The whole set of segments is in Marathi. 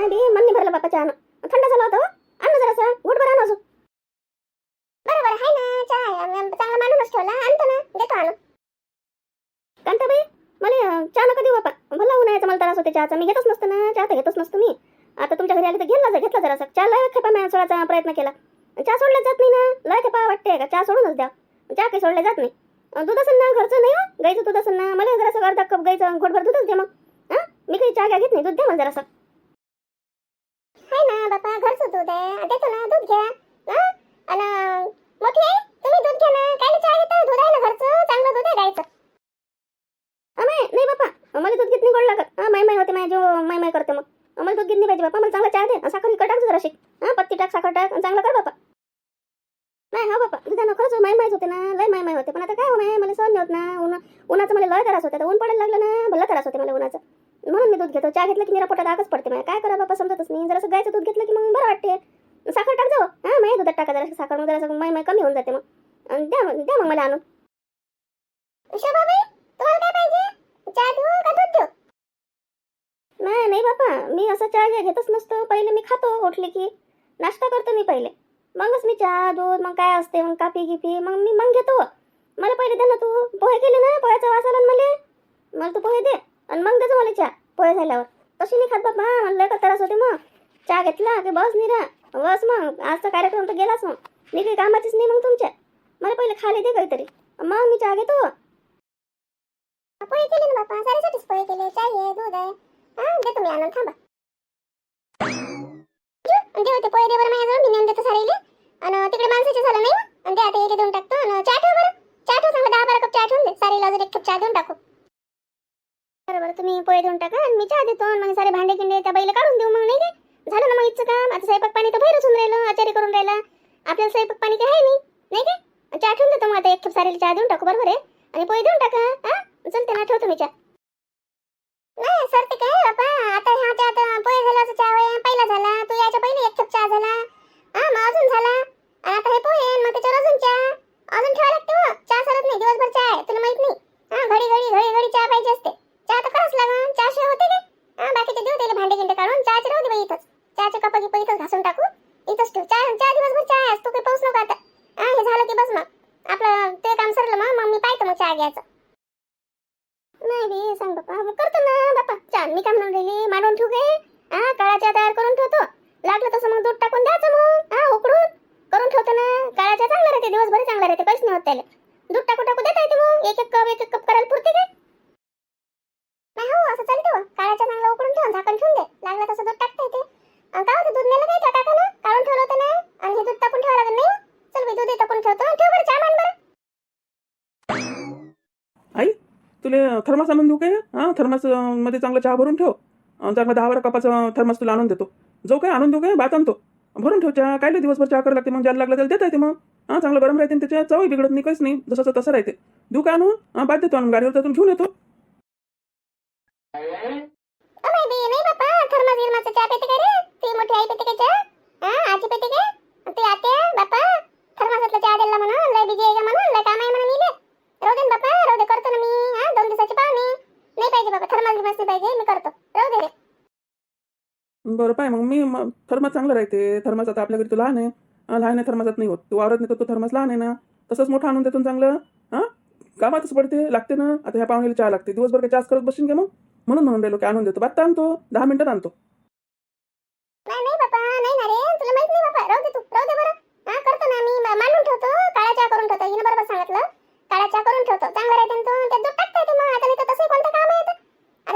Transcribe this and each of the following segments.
नाही बी मन नाही भरलं बापा चहानं थंड झालं होतं हो. आण ना जरासा घोट बरं आण अजून बरोबर आहे ना चहा चांगला मानूनच ठेवला आणतो ना देतो आणून कांताबाई मला चहा नका देऊ बापा भला उन्हाळ्याचा मला त्रास होते चहाचा मी घेतच नसतो ना चहा तर घेतच नसतो मी आता तुमच्या घरी आले तर घेतला घेतला जरासा चहा लय खेपा मी सोडायचा प्रयत्न केला चहा सोडला जात नाही ना लय खेपा वाटते का चहा सोडूनच द्या चहा काही सोडल्या जात नाही दूध असेल ना घरचं नाही हो गाईचं दूध असेल ना मला जरासं अर्धा कप गाईचं घोटभर दूधच द्या मग हां मी काही चहा घ्या घेत नाही दूध द्या मला जरासं आहे ना बापा घरचं दूध आहे. देतो ना दूध घ्या. हा? मोठी आहे तुम्ही दूध घ्या ना. काय चहा घेता दूध आहे ना घरचं. चांगलं दूध आहे गायचं अमाय नाही बापा मला दूध घेत नाही गोड लागत. माय माय होते माय जो माय माय करते मग. मला दूध घेत नाही पाहिजे बापा मला चांगला चहा दे. साखर इकडे टाक जराशी हां पत्ती टाक साखर टाक चांगलं कर बापा नाही हो, हा बापा दुधानं खरंच माय मायच होते ना. लय माय माय होते. पण आता काय हो माय? मला सहन होत ना. उन्हा उन्हाचं मला लय त्रास होते. आता ऊन पडायला लागलं ना. भला त्रास होते मला उन्हाचं. म्हणून मी दूध घेतो. चहा घेतलं की निरा पोटात आगच पडते काय करा बापा समजतच नाही. जरासं गायचं दूध घेतलं की मग बरं वाटते. साखर टाक जाऊ हां माय दुधात टाका जराशी साखर. मग जरासं माय माय कमी होऊन जाते मग. आणि द्या मग द्या मग मला आणून. नाही नाही बापा. मी असं चहा घेतच नसतो. पहिले मी खातो उठले की. नाश्ता करतो मी पहिले. मगच मी चहा दूध मग काय असते? मग कापी गिपी. मग मी मग घेतो. मला पहिले दे ना तू. पोहे केले ना? पोह्याचा वास आला मला. मला तू पोहे दे. आणि मग देतो मला चहा. पोहे झाल्यावर. तशी नाही खात बापा म्हणलं का त्रास होते मग. चहा घेतला की बस निरा. बस मग. आजचा कार्यक्रम तर गेलाच मग. मी काही कामाचीच नाही मग तुमच्या. मला पहिले खाली दे काहीतरी. मग मी चहा घेतो. पोहे केले ना बापा. साऱ्यासाठीच पोहे केले. चाय आहे दूध आहे. हा देतो मी आणून थांबा. जो, दे होते पोहे. दे बरं माझ्याजवळ. मी नेऊन देतो सारेले. आणि तिकडे माणसाचे झालं नाही हो. आणि ते आता इथे देऊन टाकतो. आणि चहा ठेव बरं. चहा ठेव सांगा दहा बारा कप चहा ठेवून दे. सारेला अजून एक कप चहा देऊन टाकू. बरोबर तुम्ही पोहे देऊन टाका आणि मी चहा देतो मग सारे भांडे किंडे त्या बाईला काढून देऊ मग नाही काय झालं ना मग इथचं काम? आता स्वयंपाक पाणी तर बाहेरच होऊन राहिलं आचारी करून राहिला. आपल्याला स्वयंपाक पाणी काय आहे नाही? नाही काय चहा ठेवून देतो मग आता एक खेप सारेला चहा देऊन टाकू बरोबर आहे? आणि पोहे देऊन टाका हा? चलते ना ठेवतो मी चहा. नाही सर ते काय बाबा आता ह्या चहा आता पोहे झाला असं चहा होय. पहिला झाला तू यायच्या पहिले एक खेप चहा झाला. हा मग अजून झाला. आणि आता हे पोहे मग त्याच्यावर अजून चहा. अजून ठेवा लागते हो. चहा सरत नाही दिवसभर चहा आहे तुला माहीत नाही. हा घडी घडी घडी घडी चहा पाहिजे असते. चहा तर करावंच लागन चहाशिवाय होते काय हा बाकीचे देऊ त्याला भांडे गिंडे काढून. चहाचे राहू दे बाई इथंच. चहाचे कप गिप इथंच घासून टाकू. इथंच ठेव. चहा चहा दिवसभर चहा आहेस तू काही पाऊस नको आता. हा हे झालं की बस मग. आपलं ते काम सरलं मग. मग मी पाहतो मग चहा घ्यायचं. नाही बे सांग बापा मग करतो ना बापा चहा मी काम म्हणून राहिली? मांडून ठेवू गे हा काळा चहा तयार करून ठेवतो. लागलं तसं मग दूध टाकून द्यायचं मग. हा उकडून करून ठेवतो ना. काळा चहा चांगला राहते. दिवसभर चांगला राहते. काहीच नाही होत त्याला. दूध टाकू टाकू देता येते मग. एक एक कप एक एक कप करायला पुरते काय नाही हो असं चालतं हो. काळाच्या चांगला उकडून ठेवून झाकण ठेवून दे. लागलं तसं दूध टाकता येते. आणि काय होतं दूध नेलं काय त्या टाका ना काढून ठेवलं होतं ना? आणि हे दूध तापून ठेवा लागेल नाही? चल मी दूध तापून ठेवतो. ठेव बरं चहा मान बरं. आई तुला थर्मास आणून देऊ काय? हां थर्मासमध्ये चांगला चहा भरून ठेव. चांगला दहा बारा कपाचा थर्मास तुला आणून देतो. जो काय आणून देऊ काय? भात आणतो. भरून ठेव चहा. काय दिवसभर चहा करायला लागते? मग ज्याला लागला त्याला देता येते मग. हां चांगलं गरम राहते त्याच्या चवही बिघडत नाही काहीच नाही. जसं तसं राहते. देऊ काय आणू? हां भात देतो आणि गाडीवर जातून घेऊन येतो. अमाय बी नाही बापा थर्मा गिरमाचा चहा पेते काय रे? ती मोठी आई पेते काय चहा? हा आजी पेते काय ती आते बापा थर्मासातला चहा दिला म्हणून लय बिजी आहे का म्हणून लय काम आहे म्हणून इले. राहू दे ना बापा राहू दे करतो ना मी हा दोन दिवसाची पाहुणे. नाही पाहिजे बाबा थर्मास गिरमास नाही पाहिजे मी करतो. राहू दे रे. बरं पाय मग मी मग थर्मास चांगलं राहते. थर्मास आता आपल्या घरी तो लहान आहे. लहान आहे थर्मासात नाही होत. तू वावरत नाही तर तो थर्मास लहान आहे ना. तसंच मोठं आणून देतो ना चांगलं. हां कामातच पडते लागते ना. आता ह्या पाहुणेला चहा लागते. दिवसभर काय चहाच करत बसून घे मग? म्हणून म्हणून राहिलो की आणून देतो. बात आणतो दहा मिनिटात आणतो नाही नाही बाबा नाही ना रे तुला माहीत नाही राहू दे तू राहू दे बरं. हा करतो ना मी. मांडून ठेवतो काळा चहा करून ठेवतो. हिनं बरोबर सांगितलं. काळा चहा करून ठेवतो. चांगलं राहते तो. त्यात दूध टाकता येते मग. आता नाही तर तसंही कोणतं काम आहे आता?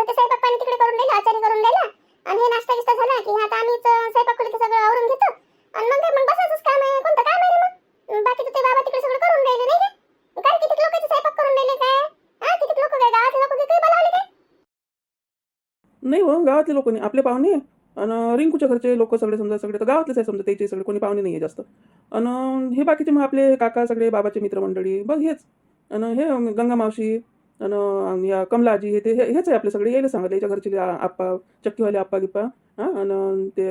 ते स्वयंपाक तिकडे करून दिलं आचारी करून दिला आणि हे नाश्ता गिस्ता झाला की आता आम्हीच स्वयंपाक खोलीचं सगळं आवरून घेतो. आणि मग मग बसायचंच काम आहे. कोणतं काम आहे मग? बाकी ते बाबा तिकडे सगळं करून राहिले नाही का? काय किती लोकांचे स्वयंपाक करून राहिले काय हा किती लोक काय गावातले लोक काही बोलावले काय नाही हो गावातले लोक नाही. आपले पाहुणे आणि रिंकूच्या घरचे लोक सगळे समजा सगळे तर गावातलेच आहे समजा त्याचे सगळे. कोणी पाहुणे नाही आहे जास्त. आणि हे बाकीचे मग आपले काका सगळे बाबाचे मित्रमंडळी बघ हेच. आणि हे गंगा मावशी आणि या कमलाजी हे ते हे- हेच आहे आपले सगळे. यायला सांगत याच्या घरचे आप्पा चक्कीवाले आप्पा गिप्पा हां आणि ते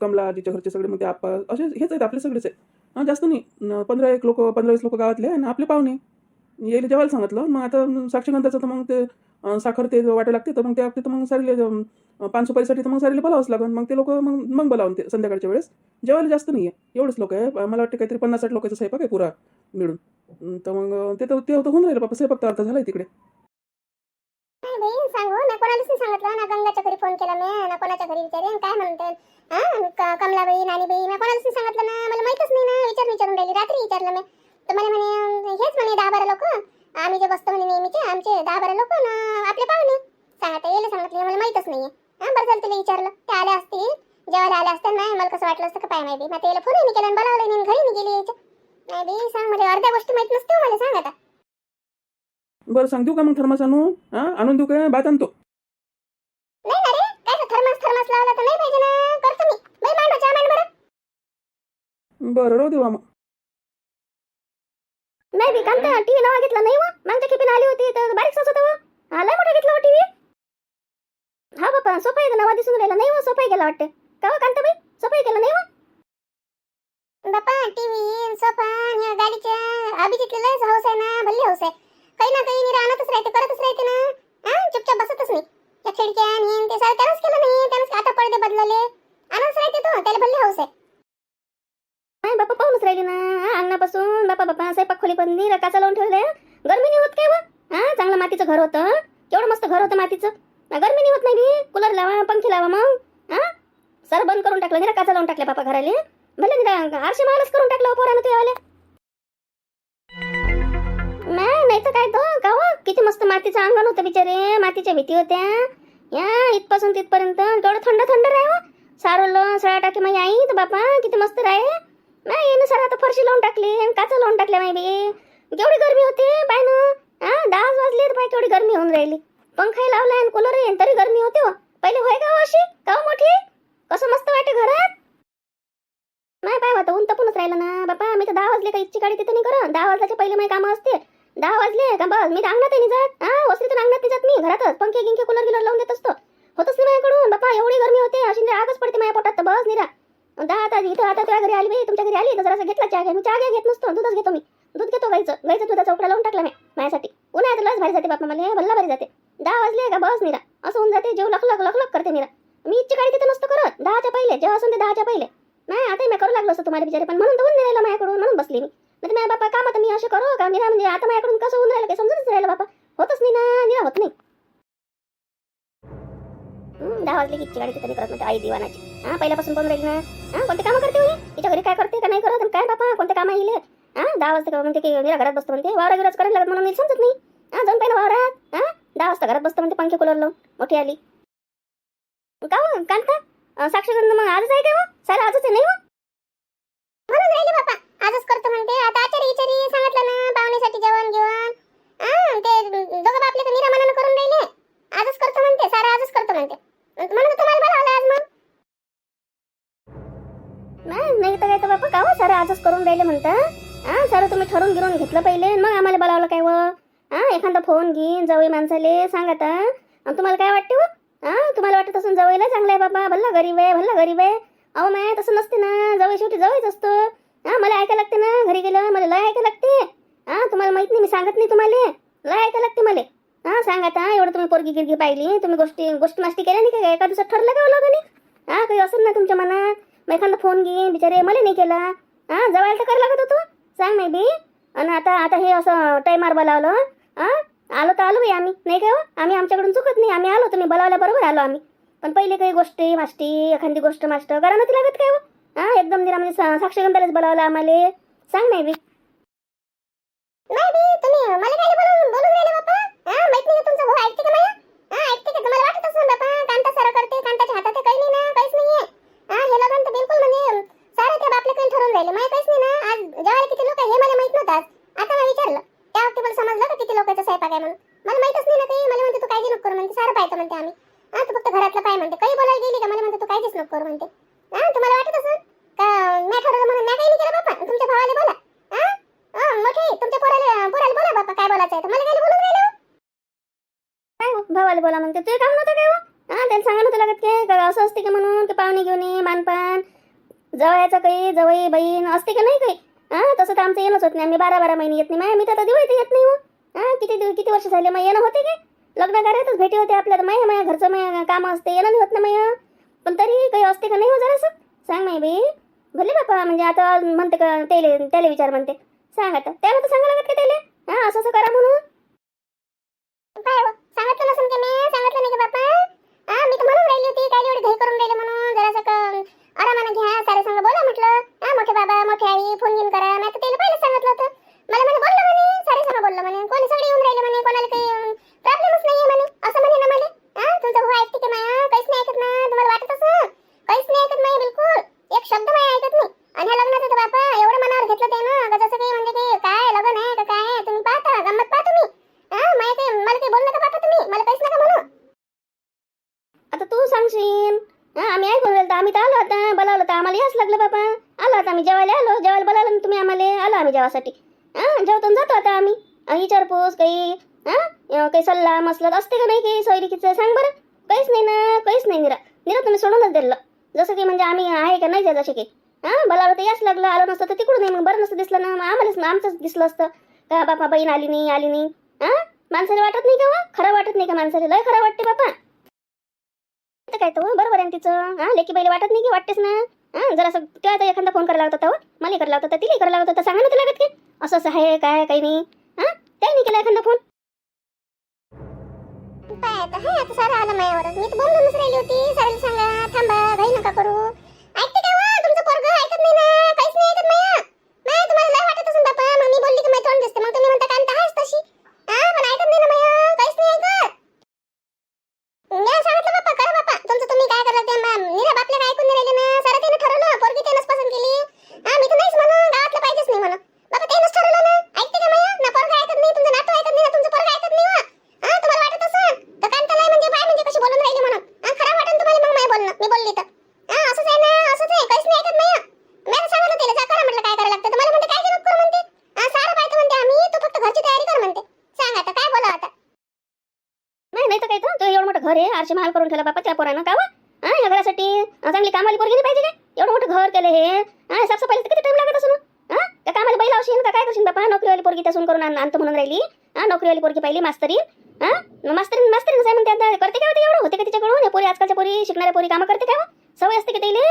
कमलाजीच्या घरचे सगळे मग ते आप्पा असे हेच आहेत आपले सगळेच आहे हां जास्त नाही. पंधरा एक लोक पंधरा वीस लोक गावातले आणि आपले पाहुणे. यायला जेवायला सांगितलं. मग आता साक्षीगंधाचं तर मग ते साखर ते वाटायला लागते तर मग त्या बाबतीत मग सारीले अं, पाच सुपारीसाठी तर मग सारीले बोलावंच लागेल मग ते लोक मग मग बोलावून ते संध्याकाळच्या वेळेस. जेवायला जास्त नाही आहे एवढंच लोक आहे. मला वाटतं काहीतरी पन्नास साठ लोकांचा स्वयंपाक आहे पुरा मिळून. तर मग ते तर ते होतं होऊन राहिलं बाबा. स्वयंपाक तर अर्धा झाला तिकडे. नाही सांगू. ना कोणालाच नाही सांगितलं. ना गंगाच्या घरी फोन केला मी. ना कोणाच्या घरी विचारेन काय म्हणते? हा क- कमलाबाई नानीबाई मी कोणालाच नाही सांगितलं ना. मला माहितच नाही ना. विचार विचारून राहिली. रात्री विचारलं मी. तर मला म्हणे हेच म्हणे दहा बारा लोक. आम्ही जे बसतो म्हणे नेहमीचे आमचे दहा बारा लोक ना आपले पाहुणे. सांगता येईल सांगितलं मला माहितच नाहीये. हा बरं झालं तुला विचारलं. ते आले असतील. जेवायला आले असतील नाही मला कसं वाटलं असतं का पाय माहिती मग त्याला फोन केला बोलावलं नाही घरी नाही गेली यायच्या नाही बाई सांग म्हणजे अर्ध्या गोष्टी माहीत नसते मला सांग आता. बरं सांग देऊ का मग थर्मास आणू हां आणून देऊ काय भात आणतो. नाही ना रे काय थर्मास थर्मास लावला तर नाही पाहिजे ना? करतो मी. बाई मांडो चहा मांड बरं. बरं राहू देवा मग नाही बी कांता टीव्ही नवा घेतला नाही व? मागच्या खेपीन आली होती तर बारीक होता व? हा लय मोठा घेतला टीव्ही हा बापा सोफा आहे नवा दिसून राहिला. नाही व सोफा गेला वाटतं. का हो कांताबाई? सोफा गेला नाही व? बापा टीव्ही सोफा आणि गाडीच्या अभिजितला लयच हौस आहे ना भल्ली हौस आहे. काही ना काही निरा आणतच राहते करतच राहते ना. हा चुपचाप बसतच नाही त्या खिडक्या आणि ते सारं त्यानंच केलं नाही त्यानंच आता पडदे बदलले. आणच राहते तो त्याला भल्ली हौस आहे. काय बापा पाहूनच राहिली ना? अंगणापासून बापा बापा स्वयंपाक खोली पण काचा लावून ठेवले गरमी नाही होत काय व? हा चांगलं मातीचं घर होतं. केवढं मस्त घर होतं मातीचं. गरमी नाही होत नाही बी. कूलर लावा पंखे लावा मग. हा? सर बंद करून टाकलं निरा काचा लावून टाकल्या बापा घराले. भले निरा आरशे मालच करून टाकलं पोरानं ते आले नाही नाही तर काय तो? का हो किती मस्त मातीचं अंगण होतं बिचारे. मातीच्या भीती होत्या. या इथपासून तिथपर्यंत केवढं थंड थंड राहावं सारवलं सळा टाकी मग आई तर बापा किती मस्त राहे नाही ना सर आता फरशी लावून टाकली काचा लावून टाकल्या माहिती केवढी गरमी होते बाय ना हा दहा वाजले तर बाय केवढी गरमी होऊन राहिली. पंखाही लावला आणि कूलर आहे तरी गरमी होते हो. पहिले होय का हो अशी? का हो मोठी? कसं मस्त वाटे घरात? नाही पाय आता ऊन तपूनच राहिलं ना. बापा मी तर दहा वाजले का इच्छी गाडी तिथे नाही करत. दहा वाजल्याच्या पहिले माझी कामं असते दहा वाजले का बस? मी अंगणात नाही जात. हा वसरीतून अंगणात नाही जात मी घरातच. पंखे गिंखे कूलर गिलर लावून देत असतो. होतच नाही माझ्याकडून. बापा एवढी गरमी होते. अशी निरा आगच पडते माझ्या पोटात. तर बस निरा. दहा आता इथं आता तुझ्या घरी आली मी तुमच्या घरी आली तर जरासा घेतला चहा घ्या मी चहा घ्या घेत नसतो दूधच घेतो मी. दूध घेतो गाईचं. गाईचं दुधाचा उकडा लावून टाकला मी माझ्यासाठी. उन्हाळ्यात लस भारी जाते बापा मला भल्ला भारी जाते. दहा वाजले का बस निरा. असं होऊन जाते जेव लख लख लख लख करते निरा. मी इच्छा गाडी तिथं नसतो करत. दहाच्या पहिले जेव्हा असून ते दहाच्या पहिले. नाही आता मी करू लागलो असतो तुम्हाला बिचारे पण म्हणून तर होऊन राहिलं माझ्याकडून म्हणून बसली मी. नाही माझ्या बापा काम आता मी असे करू का? निरा म्हणजे आता माझ्याकडून कसं होऊन राहिलं काही समजूनच राहिलं बापा. होतच नाही ना निरा होत नाही. दहा वाजले की गाडी तिथे करत म्हणते आई दिवानाची. हा पहिल्यापासून बोलून राहील ना. हा कोणते कामं करते होई तिच्या घरी काय करते का नाही करत? काय बापा कोणते कामं येईल? हा दहा वाजता म्हणते की मी घरात बसतो म्हणते वावरा गिराज करायला लागत म्हणून मी समजत नाही. हा जाऊन पाहिजे वावरात. हा दहा वाजता घरात बसतो म्हणते पंखे कूलर लावून. मोठी आली. का कांता? अं, साक्षगंध मग आजच आहे का हो सारा आजच तुम्ही ठरवून गिरून घेतलं पहिले. मग आम्हाला बोलावलं काय व? हा एखादा फोन घेईन जवळ माणसाले सांग आणि तुम्हाला काय वाटते व? हा तुम्हाला वाटत असून जवळला चांगलं आहे बाबा भल्ला गरीब आहे भल्ला गरीब आहे. अहो माय तसं नसते ना जवळ शेवटी जवळच असतो. हा मला ऐकायला लागते ना घरी गेलं मला लय ऐकायला लागते. हा तुम्हाला माहीत नाही मी सांगत नाही तुम्हाला. लय ऐकायला लागते मला. हा सांगा आता एवढं तुम्ही पोरगी गिरगी पाहिली तुम्ही गोष्टी गोष्ट मास्टी केल्या नाही का? एका दिवसात ठरलं का हो लोकांनी हा काही असेल ना तुमच्या मनात? मग एखादा फोन घेईन बिचारे मला नाही केला. हा जवळ तर करायला लागत होतो. सांग नाही बी. आणि आता आता हे असं टायमार बोलावलं हा आलो तर आलो बाई आम्ही. नाही काय हो? आम्ही आमच्याकडून चुकत नाही. आम्ही आलो तुम्ही बोलावल्या बरोबर आलो आम्ही. पण पहिले काही गोष्टी माष्टी एखादी गोष्ट मास्टर करा नव्हती लागत काय हो? हा एकदम निरा म्हणजे साक्षगंधालाच बोलावलं आम्हाला. सांग नाही बी. नाही तुम्ही राहिले बापा हा नाही तुमचा ऐकते का ऐकते असं कांता करते काही नाही ना काहीच हा बिलकुल म्हणजे बापले काही ठरवून राहिले. मला काहीच नाही ना. जेवायला किती लोक आहे हे मला माहीत नव्हतं आता मला विचारलं. त्या वक्ती मला समजलं का किती लोकांचा स्वयंपाक आहे म्हणून? मला माहितच नाही ना काही. मला म्हणते तू काळजी नको करू. म्हणते सारं पाहतो म्हणते आम्ही हा तू फक्त घरातलं पाय म्हणते काही बोलायला गेली का मला म्हणते तू काळजीच नको करू म्हणते हा तुम्हाला वाटत असं का मी ठरवलं म्हणून मी काही नाही केलं बापा तुमच्या भावाला बोला हा हा मोठे तुमच्या पोराला पोराला बोला बापा काय बोलायचं आहे तर मला काय बोलून राहिलं हो? काय हो भावाला बोला म्हणते तुझे काम नव्हतं काय हो हा त्याला सांगा नव्हतं लागत काय का असं असते का म्हणून की पाहुणे घेऊन ये मानपान जवळचं काही जवळ बहीण असते का नाही काही हा तसं तर आमचं येणंच होत नाही आम्ही बारा बारा महिने येत नाही माय मी तर आता दिवाळी तर येत नाही हो हा किती दिव- किती वर्ष झाले मग येणं होते काय लग्न कार्यातच भेटी होते आपल्याला माया माया घरचं माया काम असते येणं नाही होत ना माया पण तरी काही असते का नाही हो जरासं सांग माय बाई भले म्हणजे आता म्हणते का त्याले त्याला विचार म्हणते. सांग आता. त्याला तर सांगा लागत का त्याला? हा असं असं करा म्हणून पाय हो, सांगितलं नसेल की मी सांगितलं नाही का बापा हा मी तर म्हणून राहिली होती काय एवढी घाई करून राहिले म्हणून जरासं क- आरामानं घ्या सारे संग बोला म्हटलं हा मोठे बाबा मोठे आई फोन घेऊन करा मी आता त्याला पहिलेच सांगितलं होतं मला म्हणे बोललं म्हणे सारे संग बोललं म्हणे कोणी सगळे येऊन राहिले म्हणे कोणाला काही प्रॉब्लेमच नाहीये म्हणे असं म्हणे ना मला हा तुमचं भाऊ ऐकते की माया काहीच नाही ऐकत ना तुम्हाला वाटत असं काहीच नाही ऐकत नाही बिलकुल एक शब्द माया ऐकत नाही आणि ह्या लग्नाचं तर बापा एवढं मनावर घेतलं ते ना का जसं काही म्हणजे की काय लग्न आहे का काय आहे तुम्ही पाहता गंमत पाहा तुम्ही हा मला काही मला काही बोलू नका बापा तुम्ही मला काहीच नका म्हणू आता तू सांगशील? हां आम्ही ऐकून राहिलो तर आम्ही तर आलो आता बोलावलं तर आम्हाला याच लागलं बाबा. आलो आता आम्ही जेवायला. आलो. जेवायला बोलावलं ना तुम्ही आम्हाला. आलो आम्ही जेवासाठी. हा जेवतून जातो आता आम्ही. विचारपूस काही हा? काही सल्ला मसलत असते का नाही काही सोयरिकीचं? सांग बरं. काहीच नाही ना. काहीच नाही निरा. निरा तुम्ही सोडूनच दिलं. जसं की म्हणजे आम्ही आहे का नाही जसे की. हा बोलावलं तर याच लागलं. आलो नसतं तर तिकडून नाही मग. बरं नसतं दिसलं ना. मग आम्हालाच आमचंच दिसलं असतं. का बापा बहीण आली नाही आली नाही. हा? माणसाला वाटत नाही का हो? खरं वाटत नाही का माणसाला? लय खरं वाटते बापा. तर काय तो बरोबर आहे तिचं? हा लेकी पहिले वाटत नाही की वाटतेस ना? हा जरा असं तर एखादा फोन करायला होता मला करायला होता तिला करायला होता तर सांगा ना तुला लागत की असं असं आहे काय काही नाही. हा त्याही केला एखादा फोन काय आता? हाय आता सारं आलं मायावरच मी तर बोलूनच राहिली होती. सारेला सांगा थांबा घाई नका करू ऐकते का वा तुमचं पोरग ऐकत नाही ना काहीच नाही ऐकत माया माया तुम्हाला लय वाटत असेल बापा मग मी बोलली की माय तोंड दिसते मग तुम्ही म्हणता कांता आहेस तशी हा पण ऐकत नाही ना माया काहीच नाही ऐकत मी सांगितलं बाप्पा करा बाप्पा तुमचं तुम्ही काय करा ते मॅम निरा बापल्या ऐकून नाही राहिले ना सारं त्यानं ठरवलं पोरगी त्यानंच पसंत केली हा मी तर नाहीच म्हणून गावातलं पाहिजेच नाही म्हणून बाबा त्यानंच ठरवलं ना ऐकते का माया ना पोरगा ऐकत नाही तुमचं नातू ऐकत नाही ना तुमचं पोरगा ऐकत नाही वा हा तुम्हाला वाटत असेल तर कांता नाही म्हणजे बाय म्हणजे कशी बोलून राहिली म्हणून हा खरं वाटेल तुम्हाला मग माय बोलणं मी बोलली तर हा असंच आहे ना असंच आहे काहीच नाही ऐकत माया मी आता सांगितलं त्याला जा करा म्हटलं काय करायला लागतं तर मला म्हणते काय जरूर कर म्हणते हा सारं पाहतो म्हणते आम्ही तू फक्त घरची तयारी कर म्हणते सांग आता काय बोला आता नाही नाही तर काय अरे घर आरशे महाल करून ठेवला बापा त्या पोरानं. का हा या घरासाठी चांगली कामाली पोरगी नाही पाहिजे काय एवढं मोठं घर केलं हे. हा साफसफाईला किती टाइम लागत असून हा? त्या कामाला बैल लावशील का काय करशील बापा? नोकरीवाली पोरगी त्यासून करून आणतो म्हणून राहिली. हा नोकरीवाली पोरगी पाहिली मास्तरी. हा मास्तरी मास्तरी साहेब म्हणते आता करते काय होते एवढं? होते का तिच्याकडून? हे पोरी आजकालच्या पोरी शिकणाऱ्या पोरी कामं करते काय हो? सवय असते की त्याला?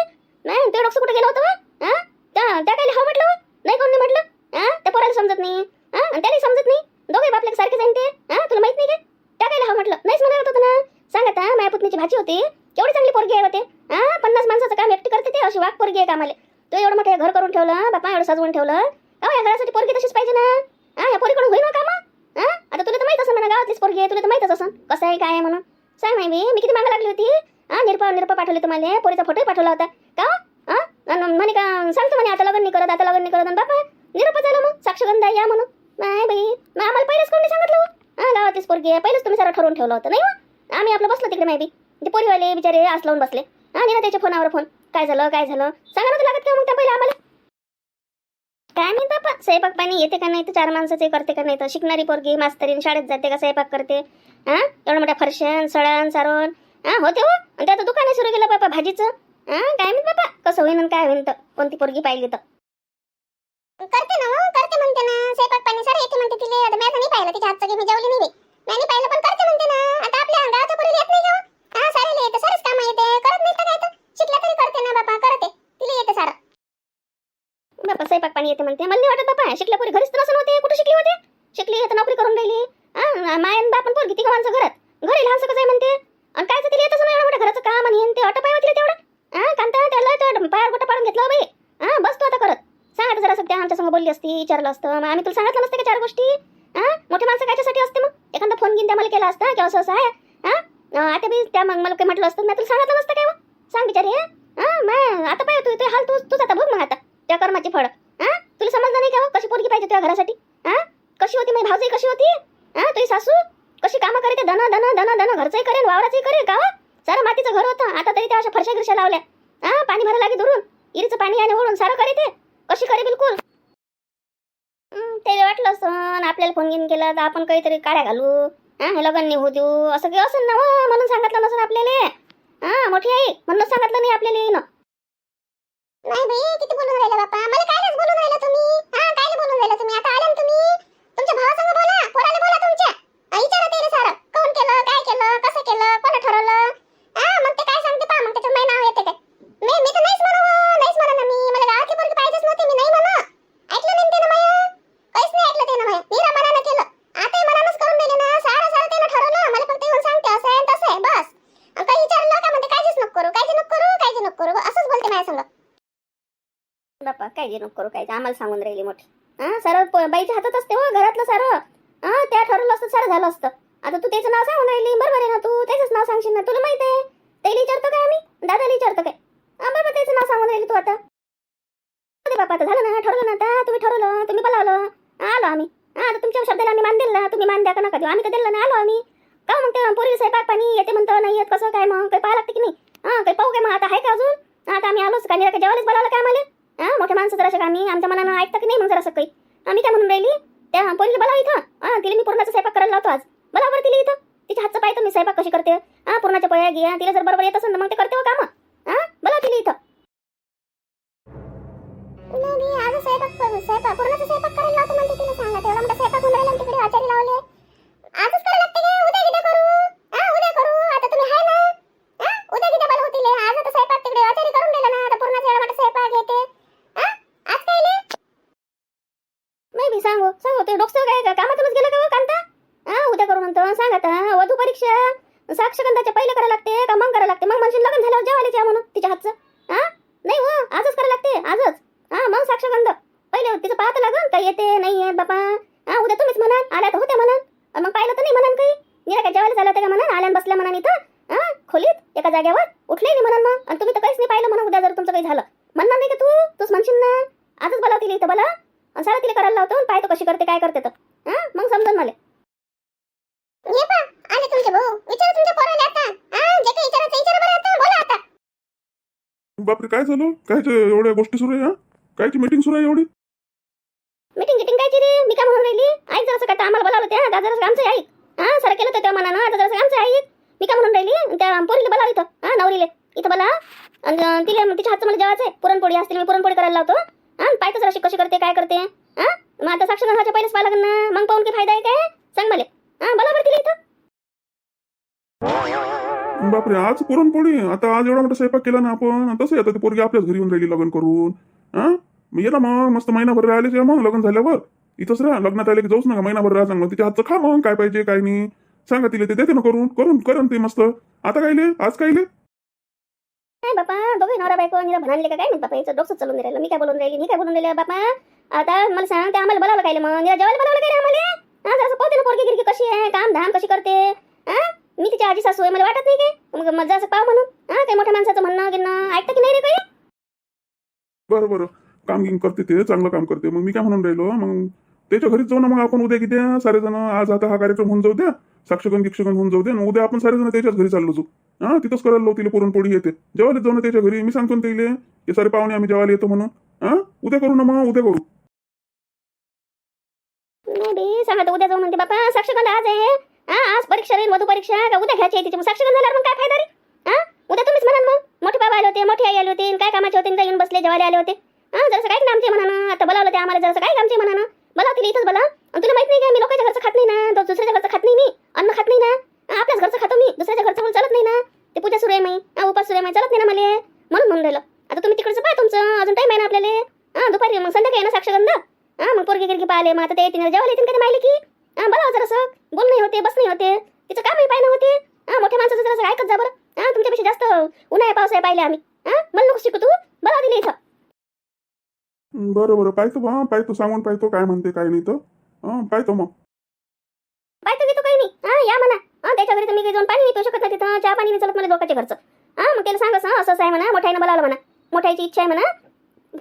नाही ते डॉक्टर कुठे गेलं होतं हा त्या त्या काय हा म्हटलं नाही कोण नाही म्हटलं? हा त्या पोराला समजत नाही. हा आणि त्याला समजत नाही. दोघे बापले सारखे जाईन ते हा तुला माहीत नाही का? त्या काय हा म्हटलं. नाहीच म्हणत होतं ना. सांग आता माझ्या पुतणीची भाजी होती. केवढी चांगली पोरगी आहे होते हा पन्नास माणसाचं काम एकटी करते ते अशी वाघ पोरगी आहे कामाले. तू एवढं मोठं घर करून ठेवलं बापा एवढं सजवून ठेवलं. अहो या घरासाठी पोरगी तशीच पाहिजे ना. हा या पोरीकडून होईल ना कामा? हा आता तुला तर माहीत असं म्हणा गावातलीच पोरगी आहे तुला तर माहितच असं कसं आहे काय आहे म्हणून. सांग नाही मी मी किती मागा लागली होती? हा निरपा निरपा पाठवले तुम्हाला. पोरीचा फोटोही पाठवला होता. का हो? हा? म्हणे का सांगतो म्हणे आता लग्न नाही करत आता लग्न नाही करत. बापा निरपा झाला मग. साक्षगंधा या म्हणून. नाही बाई मग आम्हाला पहिलेच कोणी सांगितलं हो. हा. गावातलीच पोरगी आहे. पहिलेच तुम्ही सर ठरवून ठेवलं होतं नाही हो? आम्ही आपलं बसलो तिकडे माहिती ते पोरीवाले बिचारे आस लावून बसले. हा नाही ना त्याच्या फोनावर फोन. काय झालं काय झालं? सांगा नव्हतं लागत का मग त्या पहिले आम्हाला? काय नाही बापा स्वयंपाक पाणी येते का नाही तर चार माणसाचे करते का नाही तर शिकणारी पोरगी मास्तरीन शाळेत जाते का स्वयंपाक करते? हा? एवढं मोठ्या फरशन सळण सारण हा होते हो. आणि त्याचं दुकान सुरू केलं बापा भाजीचं. हा काय नाही बापा कसं होईन आणि काय होईन तर कोणती पोरगी पाहिली तर. करते ना हो, करते म्हणते ना. स्वयंपाक पाणी सर येते म्हणते तिले. आता मी आता नाही पाहिलं तिच्या हातचं की मी जेवली नाही मी नाही पाहिलं पण करते म्हणते ना. आता आपल्या गावाच्या पोरीला येत नाही का हो? हा? सारेला येते सारच काम येते. करत नाही तर काय तर? शिकल्या तरी करते ना बाबा करते. तिला येते सारं. बापा स्वयंपाक पाणी येते म्हणते. मला नाही वाटत बापा शिकल्या पोरी घरीच तर नसून होते कुठे शिकली होते? शिकली तर नोकरी करून राहिली. हा मायन बापन पोरगी तिघ माणसं घरात. घरी लहानसं कसं आहे म्हणते. आणि काय तिला येतच नाही एवढं घराचं काम आणि ते ऑटो आहे हो तिला तेवढं. हा कांता त्याला तर पायावर गोटा पाडून घेतलं हो बाई. हा बस तू आता करत. सांग जरा सध्या आमच्या संग बोलली असती विचारलं असतं. मग आम्ही तुला सांगितलं नसतं का चार गोष्टी? हा मोठे माणसं कायच्यासाठी असते मग? एखादा फोन घेऊन त्या मला केला असता की असं असं आहे हा आता मी त्या मग मला काही म्हटलं असतं मी तुला सांगितलं नसतं काय सांग बिचारी हा? मा आता पाहिजे तू ते हाल तू तूच आता बघ मग आता त्या कर्माची फळ. हा? तुला समजलं नाही का हो कशी पोरगी पाहिजे तुझ्या घरासाठी? हा? कशी होती माझी भावजाई कशी होती? हा? तुझी सासू? कशी कामं करते धन धन धन धन घरचंही करेन वावराचंही करेन का हो? सारं मातीचं घर होतं आता तरी त्या अशा फरशा गिरशा लावल्या. हा? पाणी भरायला लागे दुरून. इरीचं पाणी आणि ओढून सारं करे ते कशी करे बिलकुल? त्याला वाटलं असं आपल्याला फोन घेऊन केला तर आपण काहीतरी काड्या घालू हा हे लग्न निघू देऊ असं काही असं ना म्हणून सांगितलं नसेल आपल्याला? हा मोठी आई म्हणून सांगितलं नाही आपल्याला येईन नाही बाई किती बोलून राहिलं बापा? मला कायच बोलून राहिलं तुम्ही हा कायला बोलून राहिला तुम्ही आता आला ना तुम्ही तुमच्या भावासंग बोला पोराला बोला तुमच्या हा, विचारा त्याला सारं काऊन केलं काळजी नको करू असंच बोलते माझ्या संग काळजी नको करू काय आम्हाला सांगून राहिली मोठी. हा सारं बाईच्या हातात असते हो घरातलं सारं. हा त्या ठरवलं असतं सारं झालं असतं. आता तू त्याचं नाव सांगून राहिली बरोबर आहे ना तू? त्याचंच नाव सांगशील ना तुला माहीत आहे. त्याला विचारतो काय आम्ही? दादाला विचारतो काय? हा बरोबर त्याचं नाव सांगून राहिली तू आता. बापा आता झालं ना ठरवलं ना आता तुम्ही ठरवलं तुम्ही बोलावलं. आलो आम्ही. आता तुमच्या शब्दाला आम्ही मान दिला तुम्ही मान द्या का नका देऊ. आम्ही तर दिलं ना आलो आम्ही. का मग ते पोरी साहेब पाणी येते म्हणतं नाही येत कसं काय मग? काही पाहा लागते की नाही? हा काही पाहू काय मग? आता आहे का अजून? आता आम्ही आलोच का? नाही जेवायलाच बोलावलं काय आम्हाला? हा मोठ्या माणसं जराशे आम्ही आमच्या मनानं ऐकता की नाही मग जरा काही? आम्ही काय म्हणून राहिली? त्या पोरीला बोलाव इथं. हा तिला मी पूर्णाचा स्वयंपाक करायला लावतो आज. बोलाव बरं तिला इथं. तिच्या हातचं पाहिजे मी स्वयंपाक कशी करते? हा पूर्णाच्या पोया घ्या तिला जर बरोबर येत असेल तर मग ते करते हो कामं. हा बोलाव तिला इथं. नाही मी आज स्वयंपाक स्वयंपाक पूर्णाचा स्वयंपाक करायला लावतो म्हणते तिला सांगा तेवढा मोठा स्वयंपाक होऊन राहिला आणि तिकडे आचारी लावले आजच करायला लागते का उद्या किती करू हा उद्या करू आता तुम्ही आहे ना हा उद्या किती बल होतील आज आता स्वयंपाक तिकडे आचारी करून दिला ना आता पूर्णचा एवढा मोठा स्वयंपाक येते हा आज काय ले नाही मी सांगू सांगू ते डोकं काय का कामातूनच गेलं का हो कांता हा उद्या करू म्हणतो सांग आता वधू परीक्षा साक्षगंधाच्या पहिले करायला लागते का मग करायला लागते मग म्हणशील लग्न झाल्यावर जेवायला या म्हणून तिच्या हातचं हा नाही हो आजच करायला लागते आजच हा मग साक्षगंध पहिले तिचं पाहतं लागन काय येते नाही येत बापा हा उद्या तुम्हीच म्हणाल आल्या तर होत्या म्हणाल अन मग पाहिलं तर नाही म्हणाल काही निरा काय जेवायला झालं होतं का म्हणाल आल्यान बसल्या म्हणाल इथं हा खोलीत एका जागेवर उठले नाही म्हणाल मग आणि तुम्ही तर काहीच नाही पाहिलं म्हणा उद्या जर तुमचं काही झालं म्हणणार नाही का तू तूच म्हणशील ना आजच बोलावतील इथं बोला. आणि सारा तिला करायला लावतो पाहतो कशी करते काय करते तर. हा? मग समजून मला. ये पा आले तुमचे भाऊ. विचारा तुमच्या पोराला आता. हा? जे काही विचारायचं विचारा बरं आता. बोला आता. बापरे काय झालं? काय एवढ्या गोष्टी सुरू आहे हा? कायची मीटिंग सुरू आहे एवढी? मीटिंग गिटिंग काय रे मी काय म्हणून राहिली? ऐक जरासं काय तर आम्हाला बोलावलं त्या दादा जरासं आमचं ऐक हा? सर केलं होतं त्या मनानं. आता जरासं आमचं ऐक मी काय म्हणून राहिली? त्या पोरीला बोलावं इथं. हा? नवरीले. इथं बोला. आणि तिला तिच्या हातचं मला जेवायचं आहे पुरणपोळी असतील मी पुरणपोळी करायला लावतो. हां पाहतो जराशी कशी करते काय करते? हां? मग आता साक्षर घालायच्या पहिलेच पाहिलं ना मग पाहून की फायदा आहे काय? सांग मला. हां बोला बरं तिला इथं. बापरे आज पुरणपोळी? आता आज एवढा मोठा स्वयंपाक केला ना आपण तसं आता ती पोरगी आपल्याच घरी येऊन राहिली लग्न करून. हा? मग ये ना मग मस्त महिनाभर राहिले मग लग्न झाल्यावर. इथंच राहा लग्नात आले की जाऊच नका महिनाभर राहा सांग तिच्या हातचं खा मग काय पाहिजे काय नाही. सांगा तिला ते देते ना करून करून करून ते मस्त. आता काय ले आज काय काय बापा दोघे नवरा बायको आणि म्हणाले का काय मी बापा याचं डोकं चालून राहिलं मी काय बोलून राहिली मी काय बोलून राहिले बापा आता मला सांग ते आम्हाला बोलावलं काय मग निरा जेवायला बोलावलं काय आम्हाला हा जरासं पाहते ना पोरगी गिरकी कशी आहे काम धाम कशी करते हा मी तिच्या आजी सासू आहे मला वाटत नाही काय मग मजा असं पाव म्हणून हा काही मोठ्या माणसाचं म्हणणं गिरणं ऐकतं की नाही रे काही बरं बरं काम गिंग करते ते चांगलं काम करते मग मी काय म्हणून राहिलो मग त्याच्या घरीच जाऊ ना मग आपण उद्या किती सारे जण आज आता हा कार्यक्रम होऊन जाऊ द्या साक्षगण गिक्षगण होऊन जाऊ द्या मग उद्या आपण सारे जण त्याच्याच घरी चाललो जाऊ हा तिथंच करायला लावतील तिला पुरणपोळी येते जेवायला जाऊ ना त्याच्या घरी. मी सांगतो ना तिले हे सारे पाहुणे आम्ही जेवायला येतो म्हणून. हा? उद्या करू ना मग उद्या करू. नाही बी सांगा तर उद्या जाऊ म्हणते बापा साक्षगंध आज आहे. हा आज परीक्षा राहील मधु परीक्षा. का उद्या घ्यायची आहे तिची? मग साक्षगंध झाल्यावर मग काय फायदा रे? हा? उद्या तुम्हीच म्हणाल मग. मोठे बाबा आले होते मोठी आई आले होते काय कामाचे होते आणि येऊन बसले जेवायला आले होते. हा जसं काय कामचे म्हणा आता बोलावलं ते आम्हाला जसं काय कामचे म्हणा बोला तिला इथंच बोला. आणि तुला माहीत नाही का मी लोकांच्या घरचं खात नाही ना दुसऱ्याच्या घरचं खात नाही मी. अन्न खात नाही ना. आपल्याच घरचं खातो मी दुसऱ्याच्या घरचं मला चालत नाही ना. ते पूजा सुरू आहे मी हा उपास सुरू आहे मी चालत नाही ना मला. म्हणून म्हणून राहिलं. आता तुम्ही तिकडचं पहा तुमचं. अजून टाईम आहे ना आपल्याला? हा दुपारी मग संध्याकाळी ना साक्षगंध? हा मग पोरगी गिरगी पाहिले मग आता ते येतील. जेवायला येतील कधी माहिली की? हा बोलावं जरासं. बोल नाही होते बस नाही होते. तिचं कामही पाहिलं होते. हा मोठ्या माणसाचं जरासं ऐकत जा बरं. हा तुमच्यापेक्षा जास्त उन्हाळ्या पावसाळ्या पाहिले आम्ही. हा मला नको शिकू तू. बोलाव दिली इथं बरं बरं पाहतो बा. पाहतो सांगून पाहतो काय म्हणते काय नाही तर. हा पाहतो मग. पाहतो की तू काही नाही. हा या म्हणा. हा त्याच्या घरी तर मी जाऊन पाणी नाही पिऊ शकत नाही तिथं. चहा पाणी नाही मला लोकांच्या घरचं. हा मग त्याला सांगस हा असं आहे म्हणा मोठ्यानं बोलावलं म्हणा. मोठ्याची इच्छा आहे म्हणा.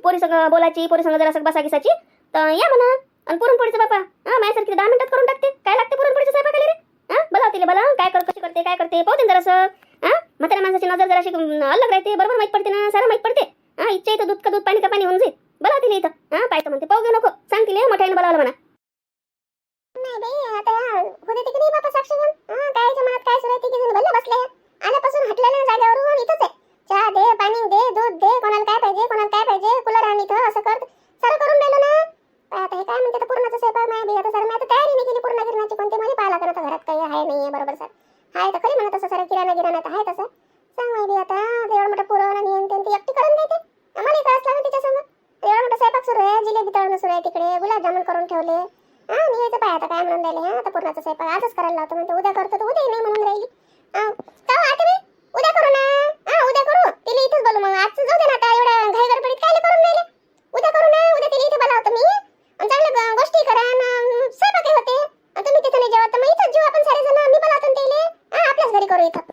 पोरी संग बोलायची पोरी सगळं जरा बसा गिसाची तर या म्हणा. आणि पुरणपोळीचं बापा. हा माझ्यासारखी दहा मिनिटात करून टाकते. काय लागते पुरणपोळीचं साहेब रे? हा बोलाव तिला बोला काय कर कशी करते काय करते? पाहते ना जरासं. हा म्हाताऱ्या माणसाची नजर जराशी अलग राहते. बरोबर माहीत पडते ना सारा माहीत पडते. हा इच्छा इथं दूध का दूध पाणी का पाणी होऊन जाईल. बोलाव तिला इथं. हा पाहिजे म्हणते पाहू घेऊ नको. सांग तिला मोठ्यानं बोलावलं म्हणा. ना आता पूर्णाचा स्वयंपाक आजच करायला लावतो म्हणते उद्या करतो तर उद्या नाही म्हणून राहिली. काय उद्या करू ना. हा उद्या करू. तिला इथेच बोलू मग. आजच जाऊ दे ना आता एवढ्या घाई गडबडीत काय करून राहिले? उद्या करू ना उद्या तिला इथे बोलावतो मी. आणि चांगल्या गोष्टी करा स्वयंपाक होते. तुम्ही तिथे नाही जेवत मग इथंच जेव आपण सारे जण मी बोलावतो तिले. हा आपल्याच घरी करू इथं.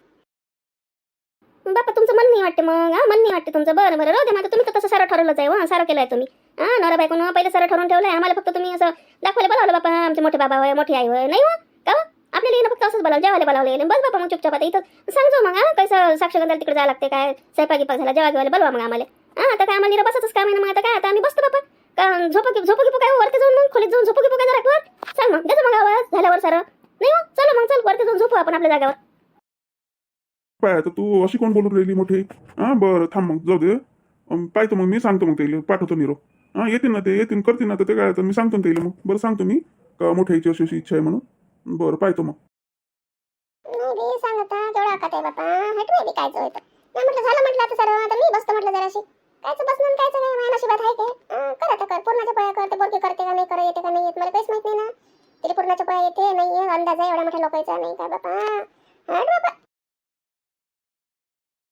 बापा तुमचं मन नाही वाटते मग हा? मन नाही वाटते तुमचं. बरं बरं राहू दे. मग तुम्ही तर तसं सारं ठरवलंच आहे सारं केलंय तुम्ही. हा नवरा बायकोनं पहिले सारं ठरवून ठेवलंय. आम्हाला फक्त तुम्ही असं दाखवायला बोलावलं बापा आमचे मोठे बाबा होय मोठी आई होय. नाही हो का हो? आपल्याला येणं फक्त असंच बोलावलं जेवायला बोलावलं बस बापा मग चुपचाप आता इथं. सांगतो मग हा? कसं साक्षगंधाला तिकडे जायला लागते काय? स्वयंपाकी पाक झाला जेवा घेवायला बोलवा मग आम्हाला. हा आता काय आम्हाला बसतच काय काम आहे मग आता काय? आता आम्ही बसतो बापा. का झोपकी झोपकी काय हो? वरती जाऊन मग खोलीत जाऊन झोप की जरा वर चल मग देतो मग आवाज. झाल्यावर सारं. नाही हो चला मग चल. वरती जाऊन झोपू आपण आपल्या जागेवर. पाय आता तू अशी कोण बोलून राहिली मोठी? हां बरं थांब मग जाऊ दे. पाहतो मग मी सांगतो मग त्याला. पाठवतो निरो हां येतील ना ते येतील करतील ना तर ते काय आता मी सांगतो ना त्याला मग. बरं सांगतो मी. का मोठ्याची अशी अशी इच्छा आहे म्हणून. बरं पाहतो मग. नाही सांग आता तेवढा का ते बापा? हट बी कायचं होतं नाही म्हटलं झालं म्हटलं आता सर्व. आता मी बसतो म्हटलं जराशी. कायचं बसणं आणि कायचं नाही माझ्या नशिबात आहे काय अं, कर आता कर. पूर्णाच्या पोळ्या करते बोरकी करते का नाही कर येते का नाही येत. मला काहीच माहीत नाही ना. तिला पूर्णाच्या पोळ्या येते नाही येत अंदाज आहे एवढ्या मोठ्या लोकांचा नाही काय बापा? हट बापा.